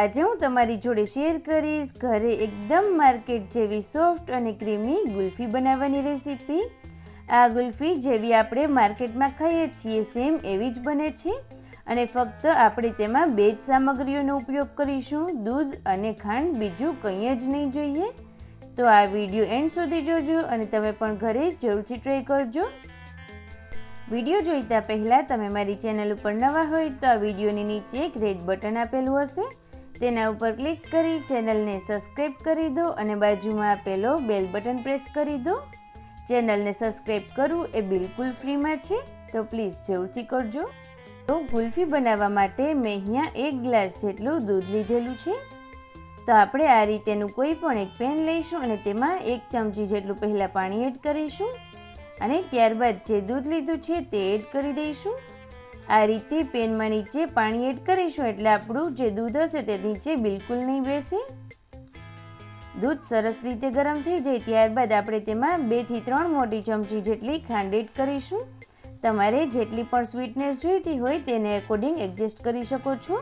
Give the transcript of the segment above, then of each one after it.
આજે હું તમારી જોડે શેર કરીશ ઘરે એકદમ માર્કેટ જેવી સોફ્ટ અને ક્રીમી ગુલ્ફી બનાવવાની રેસીપી આ ગુલ્ફી જેવી આપણે માર્કેટમાં ખાઈએ છીએ સેમ એવી જ બને છે. અને ફક્ત આપણે તેમાં બે જ સામગ્રીઓનો ઉપયોગ કરીશું, દૂધ અને ખાંડ, બીજું કંઈ જ નહીં જોઈએ. તો આ વીડિયો એન્ડ સુધી જોજો અને તમે પણ ઘરે જરૂરથી ટ્રાય કરજો. વીડિયો જોઈતા પહેલાં તમે મારી ચેનલ ઉપર નવા હોય તો આ વિડીયોની નીચે એક રેડ બટન આપેલું હશે. તેના ઉપર ક્લિક કરી ચેનલને સબસ્ક્રાઈબ કરી દો અને બાજુમાં આપેલો બેલ બટન પ્રેસ કરી દો. ચેનલને સબસ્ક્રાઈબ કરવું એ બિલકુલ ફ્રીમાં છે, તો પ્લીઝ જરૂરથી કરજો. તો કુલ્ફી બનાવવા માટે મેં અહીંયા એક ગ્લાસ જેટલું દૂધ લીધેલું છે. તો આપણે આ રીતેનું કોઈ પણ એક પેન લઈશું અને તેમાં એક ચમચી જેટલું પહેલાં પાણી એડ કરીશું. અને ત્યારબાદ જે દૂધ લીધું છે તે એડ કરી દઈશું. આ રીતે પેનમાં નીચે પાણી એડ કરીશું એટલે આપણું જે દૂધ હશે તે નીચે બિલકુલ નહીં બેસે. દૂધ સરસ રીતે ગરમ થઈ જાય ત્યારબાદ આપણે તેમાં બેથી ત્રણ મોટી ચમચી જેટલી ખાંડ એડ કરીશું. તમારે જેટલી પણ સ્વીટનેસ જોઈતી હોય તેને એકોર્ડિંગ એડજસ્ટ કરી શકો છો.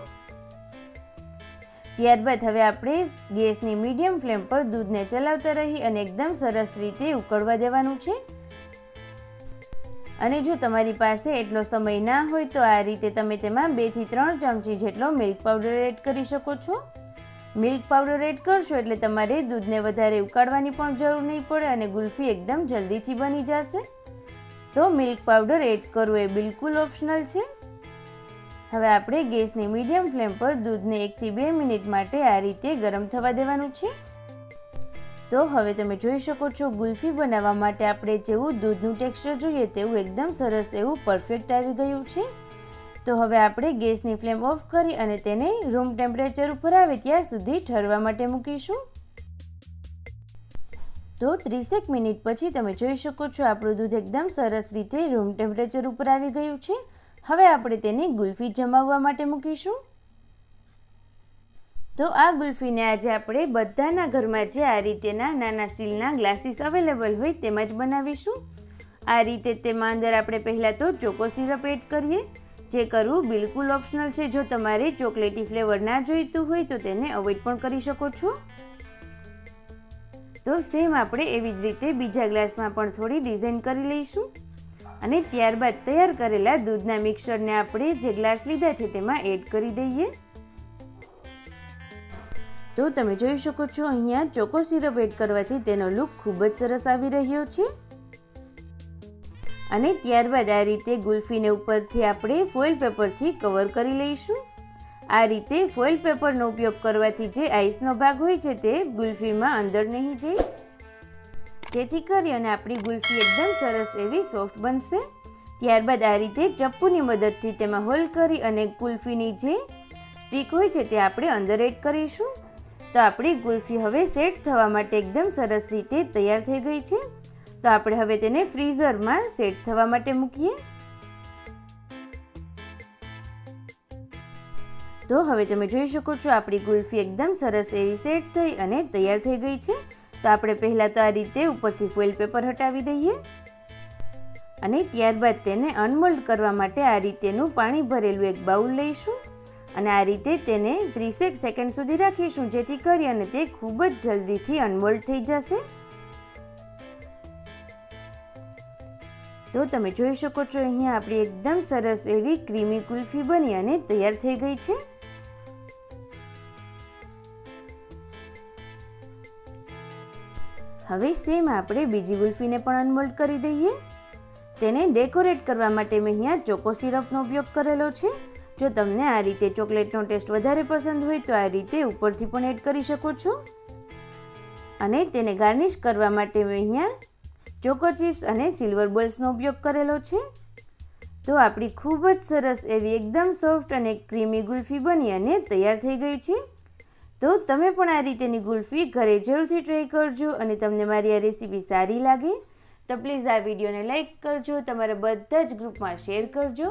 ત્યારબાદ હવે આપણે ગેસની મીડિયમ ફ્લેમ પર દૂધને ચલાવતા રહી અને એકદમ સરસ રીતે ઉકળવા દેવાનું છે. અને જો તમારી પાસે એટલો સમય ના હોય તો આ રીતે તમે તેમાં બેથી ત્રણ ચમચી જેટલો મિલ્ક પાવડર એડ કરી શકો છો. મિલ્ક પાવડર એડ કરશો એટલે તમારે દૂધને વધારે ઉકાળવાની પણ જરૂર નહીં પડે અને ગુલ્ફી એકદમ જલ્દીથી બની જશે. તો મિલ્ક પાવડર એડ કરવું એ બિલકુલ ઓપ્શનલ છે. હવે આપણે ગેસની મીડિયમ ફ્લેમ પર દૂધને એકથી બે મિનિટ માટે આ રીતે ગરમ થવા દેવાનું છે. તો હવે તમે જોઈ શકો છો, ગુલ્ફી બનાવવા માટે આપણે જેવું દૂધનું ટેક્સચર જોઈએ તેવું એકદમ સરસ એવું પરફેક્ટ આવી ગયું છે. તો હવે આપણે ગેસની ફ્લેમ ઓફ કરી અને તેને રૂમ ટેમ્પરેચર ઉપર આવે ત્યાં સુધી ઠરવા માટે મૂકીશું. તો ત્રીસેક મિનિટ પછી તમે જોઈ શકો છો, આપણું દૂધ એકદમ સરસ રીતે રૂમ ટેમ્પરેચર ઉપર આવી ગયું છે. હવે આપણે તેને ગુલ્ફી જમાવવા માટે મૂકીશું. તો આ ગુલ્ફીને આજે આપણે બધાના ઘરમાં જે આ રીતેના નાના સ્ટીલના ગ્લાસીસ અવેલેબલ હોય તેમ જ બનાવીશું. આ રીતે તેમાં અંદર આપણે પહેલાં તો ચોકો સિરપ એડ કરીએ. જે કરવું બિલકુલ ઓપ્શનલ છે. જો તમારે ચોકલેટી ફ્લેવર ના જોઈતું હોય તો તેને અવોઇડ પણ કરી શકો છો. તો સેમ આપણે એવી જ રીતે બીજા ગ્લાસમાં પણ થોડી ડિઝાઇન કરી લઈશું. અને ત્યારબાદ તૈયાર કરેલા દૂધના મિક્સરને આપણે જે ગ્લાસ લીધા છે તેમાં એડ કરી દઈએ. તો તમે જોઈ શકો છો, અહીંયા ચોકો સિરપ એડ કરવાથી તેનો લુક ખૂબ જ સરસ આવી રહ્યો છે. અને ત્યારબાદ આ રીતે ગુલ્ફીને ઉપરથી આપણે ફોઇલ પેપરથી કવર કરી લઈશું. આ રીતે ફોઇલ પેપરનો ઉપયોગ કરવાથી જે આઈસનો ભાગ હોય છે તે ગુલ્ફીમાં અંદર નહીં જાય. જેથી કરી અને આપણી ગુલ્ફી એકદમ સરસ એવી સોફ્ટ બનશે. ત્યારબાદ આ રીતે ચપ્પુની મદદથી તેમાં હોલ કરી અને ગુલ્ફીની જે સ્ટીક હોય છે તે આપણે અંદર એડ કરીશું. તો આપણી ગુલ્ફી હવે સેટ થવા માટે એકદમ સરસ રીતે તૈયાર થઈ ગઈ છે. તો આપણે હવે તેને ફ્રીઝરમાં સેટ થવા માટે મૂકીએ. તો હવે તમે જોઈ શકો છો આપણી ગુલ્ફી એકદમ સરસ એવી સેટ થઈ અને તૈયાર થઈ ગઈ છે. તો આપણે પહેલાં તો આ રીતે ઉપરથી ફોઇલ પેપર હટાવી દઈએ અને ત્યારબાદ તેને અનમોલ્ડ કરવા માટે આ રીતેનું પાણી ભરેલું એક બાઉલ લઈશું. અને આ રીતે તેને ત્રીસેક સેકન્ડ સુધી રાખીશું, જેથી કરી અને તે ખૂબ જ જલ્દીથી અનમોલ્ડ થઈ જશે. તો તમે જોઈ શકો છો, અહીંયા આપણી એકદમ સરસ એવી ક્રીમી કુલ્ફી બની અને તૈયાર થઈ ગઈ છે. હવે સેમ આપણે બીજી ગુલ્ફીને પણ અનમોલ્ડ કરી દઈએ. તેને ડેકોરેટ કરવા માટે મેં અહીંયા ચોકો સિરપનો ઉપયોગ કરેલો છે. જો તમને આ રીતે ચોકલેટનો ટેસ્ટ વધારે પસંદ હોય તો આ રીતે ઉપરથી પણ એડ કરી શકો છો. અને તેને ગાર્નિશ કરવા માટે મેં અહીંયા ચોકો ચિપ્સ અને સિલ્વર બોલ્સનો ઉપયોગ કરેલો છે. તો આપણી ખૂબ જ સરસ એવી એકદમ સોફ્ટ અને ક્રીમી ગુલ્ફી બની અને તૈયાર થઈ ગઈ છે. તો તમે પણ આ રીતેની ગુલ્ફી ઘરે જરૂરથી ટ્રાય કરજો અને તમને મારી આ રેસીપી સારી લાગે તો પ્લીઝ આ વિડીયોને લાઇક કરજો, તમારા બધા જ ગ્રુપમાં શેર કરજો.